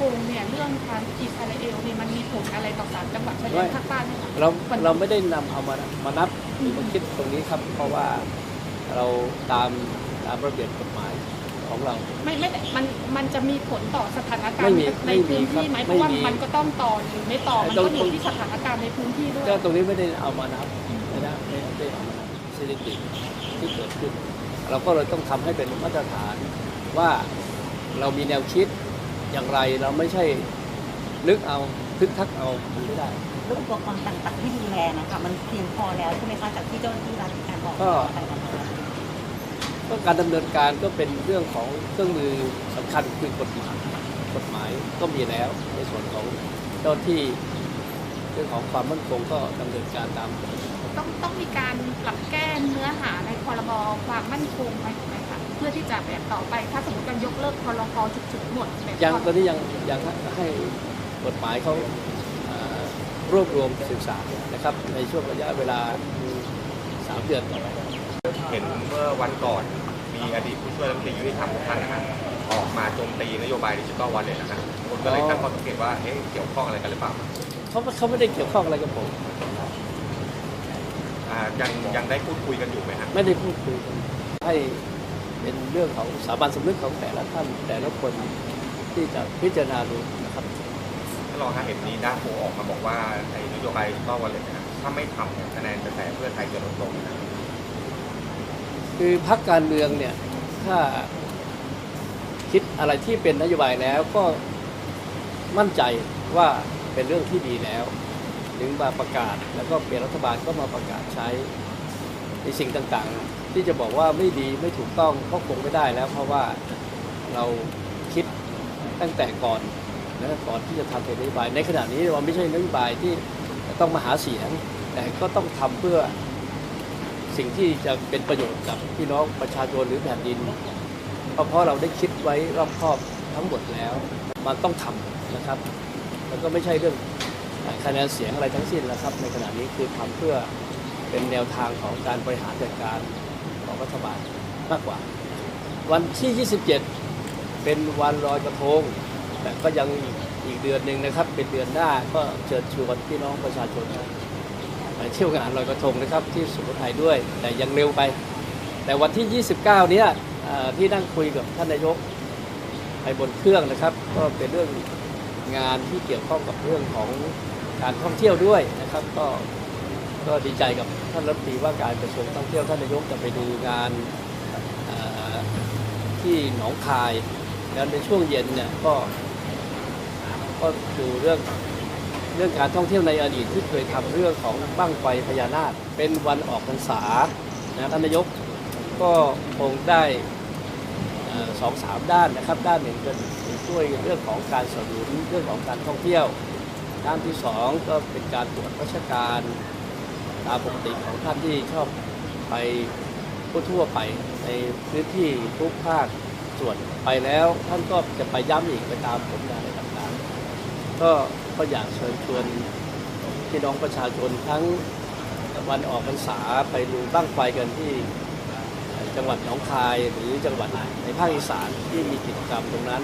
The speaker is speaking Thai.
คงเนี่ยเรื่องการอิสราเอลเนี่ยมันมีผลอะไรต่อสามจังหวัดชายแดนภาคใต้ไหมคะเราเราไม่ได้นำเอามามานับหรือมาคิดตรงนี้ครับ เพราะว่าเราตามตามระเบียบกฎหมายของเรา ไม่ไม่แต่มันมันจะมีผลต่อสถานการไม่ณ์มีในไม่มีพื้นที่ไหมครับเพราะว่าไม่มีมันก็ต้องต่อหรือไม่ต่อมันตรก็งอยู่ที่สถานการณ์ในพื้นที่ด้วย ก็ตรงนี้ไม่ได้เอามานับไม่ได้ไม่ได้เอามานับสถิติที่เกิดขึ้น เราก็เลยต้องทำให้เป็นมาตรฐานว่าเรามีแนวคิด อย่างไรเราไม่ใช่นึกเอาทึกทักเอามันไม่ได้แล้วอุปกรณ์ต่างๆที่ดูแลนะคะมันเพียงพอแล้วใช่ไหมคะจากที่เจ้าหน้าที่รัฐมีการบอกก็ ต่างๆนานาก็การดำเนินการก็เป็นเรื่องของเครื่องมือสำคัญคือกฎหมายกฎหมายก็มีแล้ว ในส่วนของเจ้าที่เรื่องของความมั่นคงก็ดำเนินการตามกฎหมาย ต้องต้องมีการปรับแก้เนื้อหาในพรบความมั่นคงไหมถูกไหมคะเพื่อที่จะแบบต่อไป ถ้าสมมติการยกเลิกพรกฉุกๆหมดแบบยังก่อนตอนนี้ยังยังให้กฎหมายเขาอ่ารวบรวมศึกษานะครับ ในช่วงระยะเวลาสามเดือนต่อไปเห็นเมื่อวันก่อนมีอดีตผู้ช่วยรัฐมนตรียุติธรรมของท่านนะฮะออกมาโจมตีนโยบายดิจิทัลวอลเล็ตนะฮะคนก็เลยตั้งข้อสังเกตว่าเอ๊ะเกี่ยวข้องอะไรกันหรือเปล่าเขาเขาไม่ได้เกี่ยวข้องอะไรกับผมอ่ายังยังได้พูดคุยกันอยู่ไหมฮะไม่ได้พูดคุยกันให้ เป็นเรื่องของสามัญสำนึกของแต่ละท่านแต่ละคนที่จะพิจารณาดูนะครับท่านรองฮะเห็นมีด้านโผออกมาบอกว่าไอ้นโยบายดิจิทัลวอลเล็ตนะฮะถ้าไม่ทำเนี่ยคะแนนกระแสเพื่อไทยจะลดลงนะคือพรรคการเมืองเนี่ยถ้าคิดอะไรที่เป็นนโยบายแล้วก็มั่นใจว่าเป็นเรื่องที่ดีแล้ว ถึงมาประกาศแล้วก็เปลี่ยนรัฐบาลก็มาประกาศใช้ในสิ่งต่างๆ ที่จะบอกว่าไม่ดีไม่ถูกต้องก็คงไม่ได้แล้ว เพราะว่าเราคิดตั้งแต่ก่อนนะก่อนที่จะทำเป็นนโยบาย ในขณะนี้เราไม่ใช่นโยบายที่ต้องมาหาเสียง แต่ก็ต้องทำเพื่อสิ่งที่จะเป็นประโยชน์กับพี่น้องประชาชนหรือแผ่นดิน เพราะเพราะเราได้คิดไว้รอบครอบทั้งหมดแล้ว มันต้องทำนะครับแล้วก็ไม่ใช่เรื่องคะแนนเสียงอะไรทั้งสิ้นแล้วครับ ในขณะนี้คือทำเพื่อเป็นแนวทางของการบริหารจัดการ ของรัฐบาลมากกว่า วันที่ 27 เป็นวันลอยกระทง แต่ก็ยังอีกเดือนหนึ่งนะครับ เป็นเดือนหน้าก็เชิญชวนพี่น้องประชาชนไปเที่ยวงานลอยกระทงนะครับ ที่สุโขทัยด้วย แต่ยังเร็วไป แต่วันที่ 29 เนี้ยที่นั่งคุยกับท่านนายกไปบนเครื่องนะครับ ก็เป็นเรื่องงานที่เกี่ยวข้องกับเรื่องของการท่องเที่ยวด้วยนะครับ ก็ ก็ดีใจกับท่านรัฐมนตรีว่าการกระทรวงท่องเที่ยวท่านนายกจะไปดูงานที่หนองคายแล้วในช่วงเย็นเนี่ยก็ก็ดูเรื่องเรื่องการท่องเที่ยวในอดีตที่เคยทำเรื่องของบ้างไฟพญานาคเป็นวันออกพรรษานะท่านนายกก็คงได้สองสามด้านนะครับ ด้านหนึ่งก็ช่วยเรื่องของการสนับสนุนเรื่องของการท่องเที่ยว ด้านที่สองก็เป็นการตรวจราชการ ตามปกติของท่านที่ชอบไปทั่วๆไปในพื้นที่ทุกภาคส่วนไปแล้วท่านก็จะไปย้ำอีกไปตามผลงานอะไรต่างๆ ก็ก็อยากเชิญชวนพี่น้องประชาชนทั้งวันออกพรรษาไปดูบ้างไฟกันที่จังหวัดหนองคายหรือจังหวัดในภาคอีสานที่มีกิจกรรมตรงนั้น